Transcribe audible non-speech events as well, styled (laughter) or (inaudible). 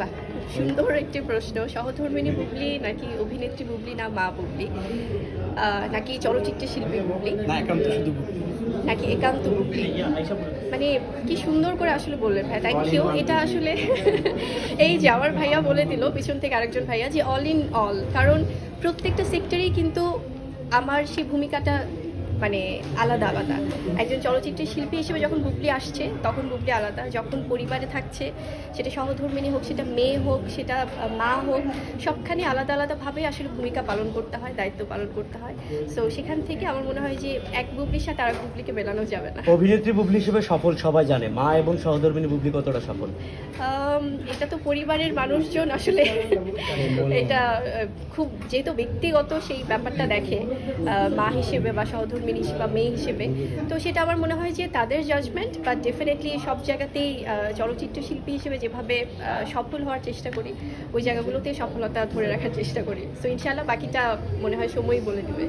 বাহ সুন্দর একটি প্রশ্ন সহধর্মিনী বুবলি নাকি অভিনেত্রী বুবলি না মা বুবলি? নাকি চলচ্চিত্র শিল্পী বুবলি? একান্ত নাকি একান্ত বুবলি? মানে কি সুন্দর করে আসলে বললেন ভাই থ্যাংক ইউ এটা আসলে (laughs) এই যে আমার ভাইয়া বলে দিল পিছন থেকে আরেকজন ভাইয়া যে অল ইন অল কারণ প্রত্যেকটা সেক্টরেই কিন্তু আমার সেই ভূমিকাটা মানে আলাদা আলাদা। একজন চলচ্চিত্রের শিল্পী হিসেবে যখন বুবলি আসছে তখন বুবলি আলাদা। যখন পরিবারে থাকছে সেটা সহধর্মিনী হোক সেটা মেয়ে হোক সেটা মা হোক সবখানে আলাদা আলাদাভাবে আসলে ভূমিকা পালন করতে হয় দায়িত্ব পালন করতে হয়। সো সেখান থেকে আমার মনে হয় যে এক বুবলির সাথে আর এক বুবলিকে মেলানো যাবে না। অভিনেত্রী বুবলি হিসেবে সফল সবাই জানে মা এবং সহধর্মিনী বুবলি কতটা সফল? এটা তো পরিবারের মানুষজন আসলে এটা খুব যেহেতু ব্যক্তিগত সেই ব্যাপারটা দেখে মা হিসেবে বা সহধর্মিনী হিসেবে বা মেয়ে হিসেবে। তো সেটা আমার মনে হয় যে তাদের জাজমেন্ট বা ডেফিনেটলি সব জায়গাতেই চলচ্চিত্র শিল্পী হিসেবে যেভাবে সফল হওয়ার চেষ্টা করি, ওই জায়গাগুলোতে সফলতা ধরে রাখার চেষ্টা করি। সো ইনশাআল্লাহ বাকিটা মনে হয় সময়ই বলে দেবে।